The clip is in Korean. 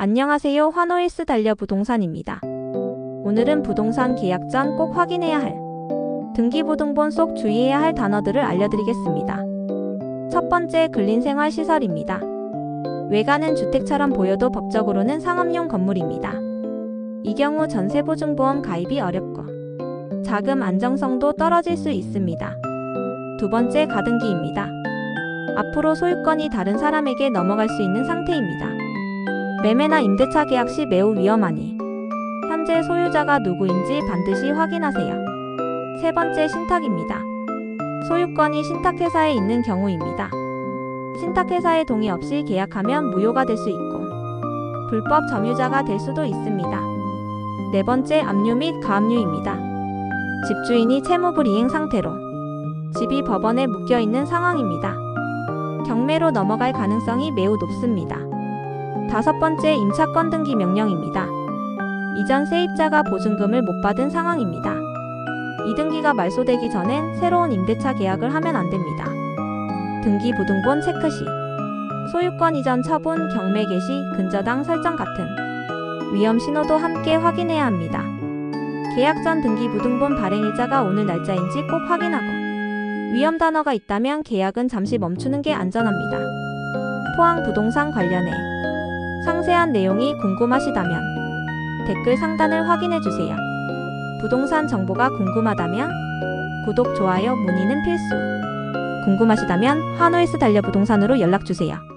안녕하세요. 환호일스 달려 부동산입니다. 오늘은 부동산 계약 전 꼭 확인해야 할 등기부등본 속 주의해야 할 단어들을 알려드리겠습니다. 첫 번째 근린생활 시설입니다. 외관은 주택처럼 보여도 법적으로는 상업용 건물입니다. 이 경우 전세보증보험 가입이 어렵고 자금 안정성도 떨어질 수 있습니다. 두 번째 가등기입니다. 앞으로 소유권이 다른 사람에게 넘어갈 수 있는 상태입니다. 매매나 임대차 계약 시 매우 위험하니 현재 소유자가 누구인지 반드시 확인하세요. 세 번째 신탁입니다. 소유권이 신탁회사에 있는 경우입니다. 신탁회사의 동의 없이 계약하면 무효가 될 수 있고 불법 점유자가 될 수도 있습니다. 네 번째 압류 및 가압류입니다. 집주인이 채무불이행 상태로 집이 법원에 묶여 있는 상황입니다. 경매로 넘어갈 가능성이 매우 높습니다. 다섯 번째 임차권 등기 명령입니다. 이전 세입자가 보증금을 못 받은 상황입니다. 이 등기가 말소되기 전엔 새로운 임대차 계약을 하면 안 됩니다. 등기 부등본 체크 시 소유권 이전 처분, 경매 개시, 근저당 설정 같은 위험 신호도 함께 확인해야 합니다. 계약 전 등기 부등본 발행일자가 오늘 날짜인지 꼭 확인하고 위험 단어가 있다면 계약은 잠시 멈추는 게 안전합니다. 포항 부동산 관련해 상세한 내용이 궁금하시다면 댓글 상단을 확인해 주세요. 부동산 정보가 궁금하다면 구독, 좋아요, 문의는 필수. 궁금하시다면 한호일스 달려 부동산으로 연락 주세요.